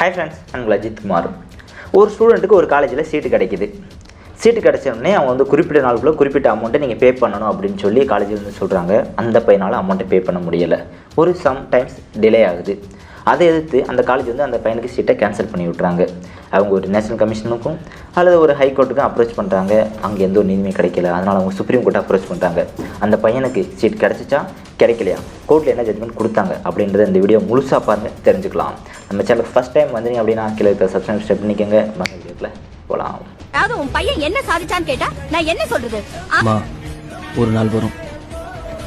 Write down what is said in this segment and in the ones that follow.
Hi friends நான் அஜித்குமார் ஒரு ஸ்டூடெண்ட்டுக்கு ஒரு காலேஜில் சீட்டு கிடைக்குது. சீட்டு கிடச்சோடனே அவன் அவங்க வந்து குறிப்பிட்ட நாளுக்குள்ளே குறிப்பிட்ட அமௌண்ட்டை நீங்கள் பே பண்ணணும் அப்படின்னு சொல்லி காலேஜில் வந்து சொல்கிறாங்க அந்த பையனால் அமௌண்ட்டை பே பண்ண முடியலை. ஒரு சம் டைம்ஸ் டிலே ஆகுது. அதை எதிர்த்து அந்த காலேஜ் வந்து அந்த பையனுக்கு சீட்டை கேன்சல் பண்ணி விட்றாங்க அவங்க ஒரு நேஷனல் கமிஷனுக்கும் அல்லது ஒரு ஹை கோர்ட்டுக்கும் அப்ரோச் பண்ணுறாங்க அங்கே எந்த ஒரு நீதியுமே கிடைக்கல. அதனால் அவங்க சுப்ரீம் கோர்ட்டை அப்ரோச் பண்ணுறாங்க அந்த பையனுக்கு சீட் கிடைச்சிச்சா? கிடைக்கலையா? கோர்ட்டில் என்ன ஜட்மெண்ட் கொடுத்தாங்க அப்படின்றத இந்த வீடியோ முழுசாக பாருங்க தெரிஞ்சுக்கலாம். நம்ம சேனல் ஃபஸ்ட் டைம் வந்தீங்க அப்படின்னா கீழே இருக்க சப்ஸ்கிரைப் ஸ்டெப் பண்ணிக்கோங்க வாங்க வீடியோக்குள்ள போகலாம் அதாவது உன் பையன் என்ன சாதிச்சான்னு கேட்டா நான் என்ன சொல்றது? ஒரு நாள் வரும்.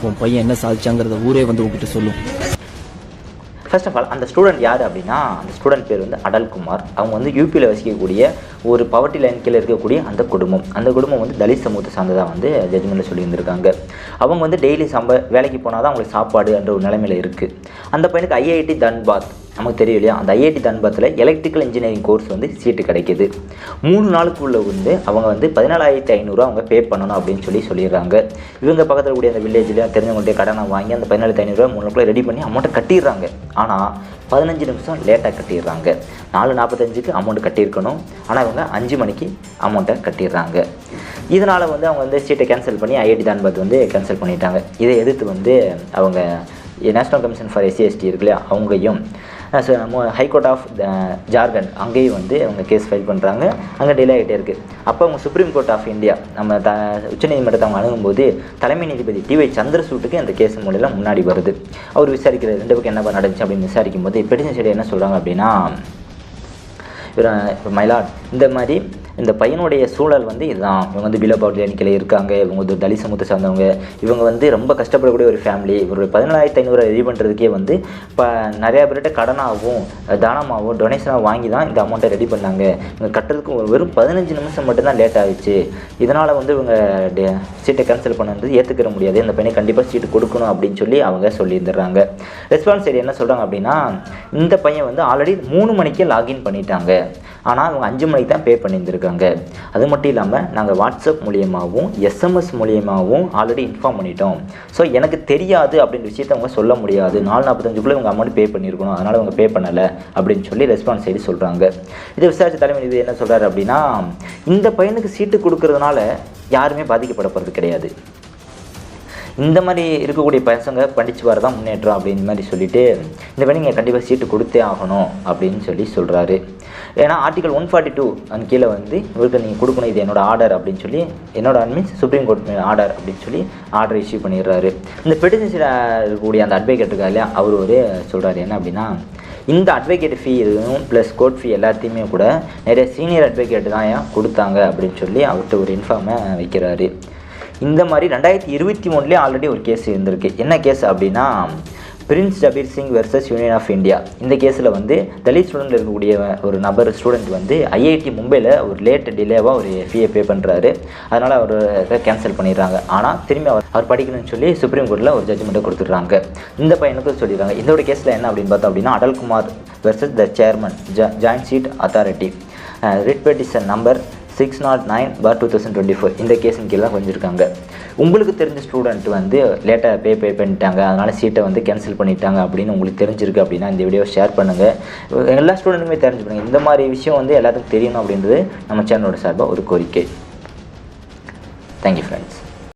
உன் பையன் என்ன சாதிச்சாங்கிறத ஊரே வந்து உங்ககிட்ட சொல்லும். ஃபர்ஸ்ட் ஆஃப் ஆல் அந்த ஸ்டூடெண்ட் யார் அப்படின்னா அந்த ஸ்டூடெண்ட் பேர் வந்து அடல்குமார். அவங்க வந்து யூபியில் வசிக்கக்கூடிய ஒரு பவர்ட்டி லைன் கீழே இருக்கக்கூடிய அந்த குடும்பம். அந்த குடும்பம் வந்து தலித் சமூகத்தை சார்ந்ததாக வந்து ஜட்மெண்ட்டில் சொல்லியிருந்திருக்காங்க. அவங்க வந்து டெய்லி சம்ப வேலைக்கு போனால் தான் அவங்களுக்கு சாப்பாடு என்ற ஒரு நிலைமையில் இருக்குது அந்த பையனுக்கு ஐஐடி தன்பாத். நமக்கு தெரியும் இல்லையா? அந்த ஐஐடி தன்பத்தில் எலக்ட்ரிக்கல் இன்ஜினியரிங் கோர்ஸ் வந்து சீட்டு கிடைக்கிது. மூணு நாளுக்குள்ளே வந்து அவங்க வந்து பதினாலாயிரத்தி ஐநூறுரூவா அவங்க பே பண்ணணும் அப்படின்னு சொல்லி சொல்லிடுறாங்க. இவங்க பக்கத்தில் கூடிய அந்த வில்லேஜில் தெரிஞ்சவங்கள்ட்ட கடனை வாங்கி அந்த பதினாலாயிரத்தி ஐநூறுரூவா மூணு நாளுக்குள்ள ரெடி பண்ணி அமௌண்ட்டை கட்டிடுறாங்க. ஆனால் பதினஞ்சு நிமிஷம் லேட்டாக கட்டிடுறாங்க. நாலு நாற்பத்தஞ்சுக்கு அமௌண்ட் கட்டியிருக்கணும். ஆனால் இவங்க அஞ்சு மணிக்கு அமௌண்ட்டை கட்டிடுறாங்க. இதனால் வந்து அவங்க வந்து சீட்டை கேன்சல் பண்ணி ஐஐடி தான்பாத் வந்து கேன்சல் பண்ணிட்டாங்க. இதை எதிர்த்து வந்து அவங்க நேஷ்னல் கமிஷன் ஃபார் எஸ்சிஎஸ்டி இருக்கு இல்லையா? அவங்கையும் ஹைகோர்ட் ஆஃப் ஜார்க்கண்ட் அங்கேயும் வந்து அவங்க கேஸ் ஃபைல் பண்ணுறாங்க அங்கே டிலே ஆகிட்டே இருக்குது அப்போ அவங்க சுப்ரீம் கோர்ட் ஆஃப் இந்தியா நம்ம த உச்சநீதிமன்றத்தை அவங்க அணுகும்போது தலைமை நீதிபதி டி வை சந்திரசூட்டுக்கு அந்த கேஸ் மூலம் முன்னாடி வருது. அவர் விசாரிக்கிற ரெண்டு பக்கம் என்ன நடந்துச்சு? அப்படின்னு விசாரிக்கும் போது பெட்டிஷன் சைடு என்ன சொல்கிறாங்க அப்படின்னா இவர் மயிலாட் இந்த மாதிரி இந்த பையனுடைய சூழல் வந்து இதுதான். இவங்க வந்து பிலோ அணிக்கையில் இருக்காங்க. இவங்க வந்து தலித் சமூகத்தை சார்ந்தவங்க. இவங்க வந்து ரொம்ப கஷ்டப்படக்கூடிய ஒரு ஃபேமிலி ஒரு பதினாலாயிரத்தி ஐநூறு ரெடி பண்ணுறதுக்கே வந்து இப்போ நிறையா பேர்கிட்ட கடனாகவும் தானமாகவும் டொனேஷனாக வாங்கி தான் இந்த அமௌண்ட்டை ரெடி பண்ணாங்க. இவங்க கட்டுறதுக்கு ஒரு வெறும் பதினஞ்சு நிமிஷம் மட்டும்தான் லேட் ஆகிடுச்சு இதனால் வந்து இவங்க டே- சீட்டை கேன்சல் பண்ணது ஏற்றுக்கிற முடியாது. இந்த பையனை கண்டிப்பாக சீட்டு கொடுக்கணும் அப்படின்னு சொல்லி அவங்க சொல்லியிருந்துடுறாங்க. ரெஸ்பான்ஸ் சைடு என்ன சொல்கிறாங்க அப்படின்னா இந்த பையன் வந்து ஆல்ரெடி மூணு மணிக்கே லாகின் பண்ணிட்டாங்க. ஆனால் அவங்க அஞ்சு மணிக்கு தான் பே பண்ணியிருந்திருக்காங்க. அது மட்டும் இல்லாமல் நாங்கள் வாட்ஸ்அப் மூலியமாகவும் எஸ்எம்எஸ் மூலியமாகவும் ஆல்ரெடி இன்ஃபார்ம் பண்ணிட்டோம். ஸோ எனக்கு தெரியாது அப்படின்ற விஷயத்தை அவங்க சொல்ல முடியாது. நாலு நாற்பத்தஞ்சுக்குள்ளே இவங்க அமௌண்ட் பே பண்ணியிருக்கணும் அதனால் அவங்க பே பண்ணலை அப்படின்னு சொல்லி ரெஸ்பான்ஸ் செய்து சொல்கிறாங்க இதை விசாரிச்ச தலைமை இது என்ன சொல்கிறாரு அப்படின்னா இந்த பையனுக்கு சீட்டு கொடுக்கறதுனால யாருமே பாதிக்கப்பட போகிறது கிடையாது. இந்த மாதிரி இருக்கக்கூடிய பசங்க படித்து வரதான் முன்னேற்றம் அப்படின்னு மாதிரி சொல்லிட்டு இந்த மாதிரி நீங்கள் கண்டிப்பாக சீட்டு கொடுத்தே ஆகணும் அப்படின்னு சொல்லி சொல்கிறாரு ஏன்னா ஆர்டிகல் ஒன் ஃபார்ட்டி டூ அந்த கீழே வந்து இவருக்கு நீங்கள் கொடுக்கணும் இது என்னோடய ஆர்டர் அப்படின்னு சொல்லி என்னோட மீன்ஸ் சுப்ரீம் கோர்ட் ஆர்டர் அப்படின்னு சொல்லி ஆர்டர் இஷ்யூ பண்ணிடுறாரு. இந்த பெட்டிஷன் இருக்கக்கூடிய அந்த அட்வொகேட் இருக்கா இல்லையா அவர் ஒரு சொல்கிறாரு என்ன அப்படின்னா இந்த அட்வொகேட் ஃபீ இதுவும் ப்ளஸ் கோர்ட் ஃபீ எல்லாத்தையுமே கூட நிறைய சீனியர் அட்வொகேட் தான் ஏன் கொடுத்தாங்க அப்படின்னு சொல்லி அவர்கிட்ட ஒரு இன்ஃபார்மை வைக்கிறாரு. இந்த மாதிரி ரெண்டாயிரத்தி இருபத்தி மூணுலேயே ஆல்ரெடி ஒரு கேஸ் இருந்திருக்கு. என்ன கேஸ் அப்படின்னா prince Jabir Singh versus union of India இந்த கேஸில் வந்து தலித் ஸ்டூடெண்ட் இருக்கக்கூடிய ஒரு நபர் ஸ்டூடெண்ட் வந்து ஐஐடி மும்பையில் ஒரு லேட் டிலேவாக ஒரு ஃபீயை பே பண்ணுறாரு அதனால் அவர் இதை கேன்சல் பண்ணிடுறாங்க. ஆனால் திரும்பி அவர் அவர் படிக்கணும்னு சொல்லி சுப்ரீம் கோர்ட்டில் ஒரு ஜட்ஜ்மெண்ட்டை கொடுத்துட்றாங்க. இந்த பையனுக்கு சொல்லிடுறாங்க. இதோட கேஸில் என்ன அப்படின்னு பார்த்தோம் அப்படின்னா Atal Kumar versus the chairman joint seat authority writ petition number six naught nine for two thousand twenty four இந்த கேஸின் கீழே தான் கொஞ்சிருக்காங்க உங்களுக்கு தெரிஞ்ச ஸ்டூடெண்ட் வந்து லேட்டாக பே பே பண்ணிட்டாங்க. அதனால் சீட்டை வந்து கேன்சல் பண்ணிட்டாங்க அப்படின்னு உங்களுக்கு தெரிஞ்சிருக்கு அப்படின்னா இந்த வீடியோ ஷேர் பண்ணுங்கள் எல்லா ஸ்டூடெண்ட்டுமே தெரிஞ்சு பண்ணுங்க இந்த மாதிரி விஷயம் வந்து எல்லாத்துக்கும் தெரியணும் அப்படின்றது நம்ம சேனலோட சார்பாக ஒரு கோரிக்கை. Thank you friend